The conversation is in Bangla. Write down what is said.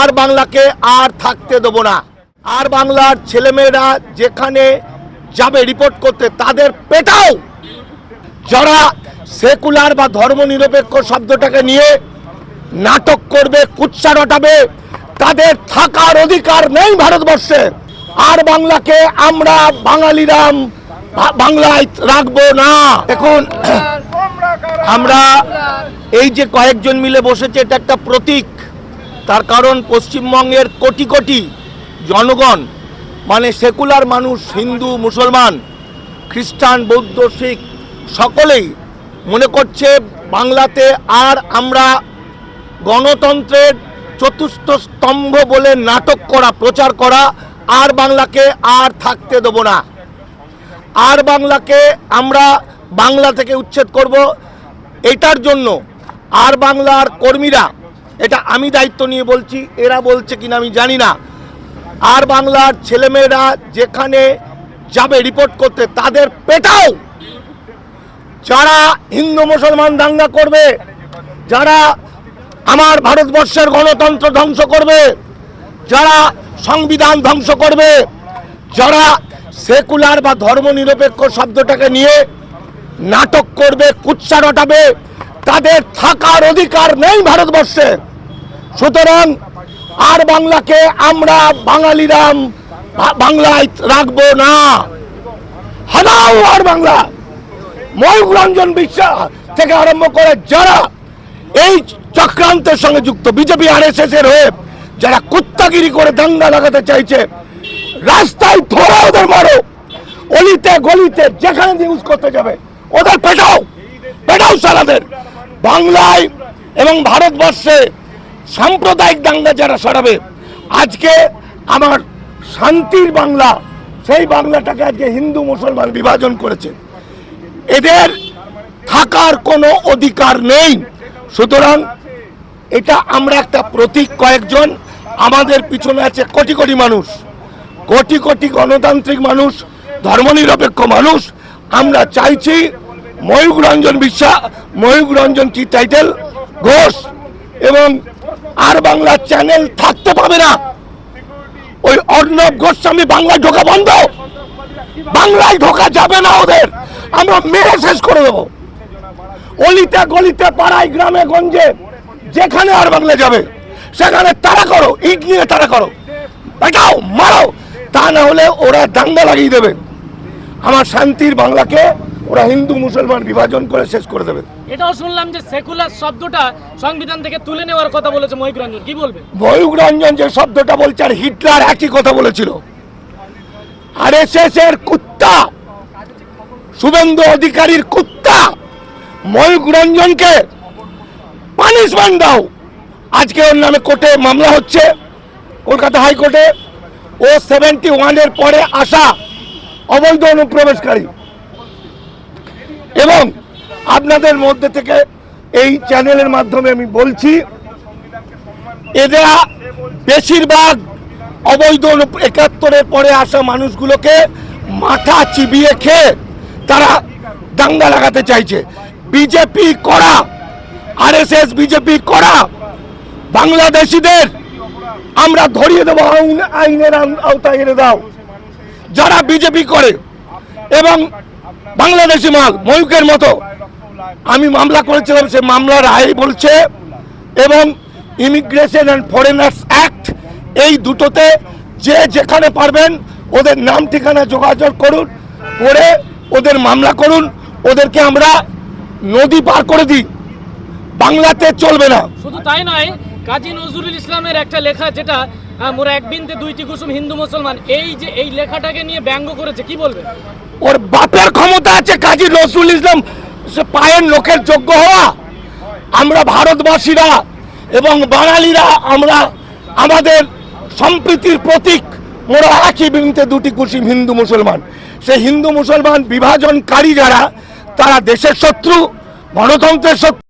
আর বাংলাকে আর থাকতে দেবো না। আর বাংলার ছেলেমেয়েরা যেখানে যাবে রিপোর্ট করতে, তাদের পেটাও। যারা সেকুলার বা ধর্মনিরপেক্ষ শব্দটাকে নিয়ে নাটক করবে, কুৎসা রটাবে, তাদের থাকার অধিকার নেই ভারতবর্ষে। আর বাংলাকে আমরা বাঙালিরা বাংলায় রাখব না। এখন আমরা এই যে কয়েকজন মিলে বসেছে, এটা একটা প্রতীক। তার কারণ পশ্চিমবঙ্গের কোটি কোটি জনগণ মানে সেকুলার মানুষ, হিন্দু, মুসলমান, খ্রিস্টান, বৌদ্ধ, শিখ, সকলেই মনে করছে বাংলাতে আর আমরা গণতন্ত্রের চতুর্থ স্তম্ভ বলে নাটক করা, প্রচার করা, আর বাংলাকে আর থাকতে দেবো না। আর বাংলাকে আমরা বাংলা থেকে উচ্ছেদ করব। এটার জন্য আর বাংলার কর্মীরা এটা আমি দায়িত্ব নিয়ে বলছি, এরা বলছে কিনা আমি জানি না। আর বাংলার ছেলেমেয়েরা যেখানে যাবে রিপোর্ট করতে, তাদের পেটাও। যারা হিন্দু মুসলমান দাঙ্গা করবে, যারা আমার ভারতবর্ষের গণতন্ত্র ধ্বংস করবে, যারা সংবিধান ধ্বংস করবে, যারা সেকুলার বা ধর্মনিরপেক্ষ শব্দটাকে নিয়ে নাটক করবে, কুৎসা রটাবে তাদের থাকার অধিকার নেই ভারতবর্ষে। সুতরাং আর বাংলাকে আমরা বাঙালিরা বাংলায় রাখব না। হানাও আর বাংলা। ময়ূর রঞ্জন বিশ্বাস থেকে আরম্ভ করে যারা এই চক্রান্তের সঙ্গে যুক্ত, বিজেপি আর এস এর হয়ে যারা কুত্তাগিরি করে দাঙ্গা লাগাতে চাইছে, রাস্তায় ধরে ওদের মারো। অলিতে গলিতে যেখানে ইউজ করতে যাবে, ওদের পেটাও। পেটাও সালাদের। বাংলায় এবং ভারতবর্ষে সাম্প্রদায়িক দাঙ্গা যারা সরাবে আজকে আমার শান্তির বাংলা, সেই বাংলাটাকে আজকে হিন্দু মুসলমান বিভাজন করেছে। এদের থাকার কোনো অধিকার নেই। সুতরাং এটা আমরা একটা প্রতীক কয়েকজন, আমাদের পিছনে আছে কোটি কোটি মানুষ। কোটি কোটি গণতান্ত্রিক মানুষ, ধর্মনিরপেক্ষ মানুষ। আমরা চাইছি ময়ূক রঞ্জন বিশ্বাস ময়ূক রঞ্জন কি টাইটেল ঘোষ। এবং আর বাংলা চ্যানেল থাকতে পাবে না। ওই অর্ণব গোস্বামী বাংলায় ঢোকা বন্ধ। বাংলায় ঢোকা যাবে না ওদের। আমরা মেরে শেষ করে দেবো। অলিতে গলিতে পাড়ায় গ্রামে গঞ্জে যেখানে আর বাংলা যাবে, সেখানে তারা করো, ইট নিয়ে তারা করো। পেটাও মারো তা না হলে ওরা দাঙ্গা লাগিয়ে দেবে। আমার শান্তির বাংলাকে ওরা হিন্দু মুসলমান বিভাজন করে শেষ করে দেবে। এটাও শুনলাম যে সেকুলার শব্দটা সংবিধান থেকে তুলে নেওয়ার কথা বলেছে মহিক রঞ্জন। কি বলবেন ময়ূক রঞ্জন যে শব্দটা বলছে আর হিটলার একই কথা বলেছিল। আর এস এর কুত্তা শুভেন্দু অধিকারীর কুত্তা ময়ূক রঞ্জনকে পানিশমেন্ট দাও। আজকে ওর নামে কোর্টে মামলা হচ্ছে কলকাতা হাইকোর্টে। ও সেভেন্টি ওয়ানের পরে আসা অবৈধ অনুপ্রবেশকারী। এবং আপনাদের মধ্যে থেকে এই চ্যানেলের মাধ্যমে আমি বলছি, এরা বেশিরভাগ অবৈধ একাত্তরের পরে আসা মানুষগুলোকে মাথা চিবিয়ে খেয়ে তারা দাঙ্গা লাগাতে চাইছে। বিজেপি করা আরএসএস, বিজেপি করা বাংলাদেশিদের আমরা ধরিয়ে দেবো, আইন আইনের আওতায় এনে দাও। যারা বিজেপি করে এবং বাংলাদেশি মাল ময়ূকের মতো। আমি মামলা করেছিলাম, সে মামলার রায় বলছে এবং ইমিগ্রেশন অ্যান্ড ফরেনার্স অ্যাক্ট এই দুটোতে যে যেখানে পারবেন ওদের নাম ঠিকানা যোগাযোগ করুন, করে ওদের মামলা করুন। ওদেরকে আমরা নদী পার করে দিই। বাংলাতে চলবে না। শুধু তাই নয়, কাজী নজরুল ইসলামের একটা লেখা যেটা মোরা এক বিনতে দুইটি কুসুম হিন্দু মুসলমান। এই যে এই লেখাটাকে নিয়ে ব্যঙ্গ করেছে, কি বলবেন ওর বাপের ক্ষমতা আছে কাজী নজরুল ইসলাম, সে পায়ের লোকের যোগ্য হওয়া। আমরা ভারতবাসীরা এবং বাঙালিরা, আমরা আমাদের সম্প্রীতির প্রতীক। মোরা একই বিনতে দুটি কুসিম হিন্দু মুসলমান। সে হিন্দু মুসলমান বিভাজনকারী যারা, তারা দেশের শত্রু, গণতন্ত্রের শত্রু।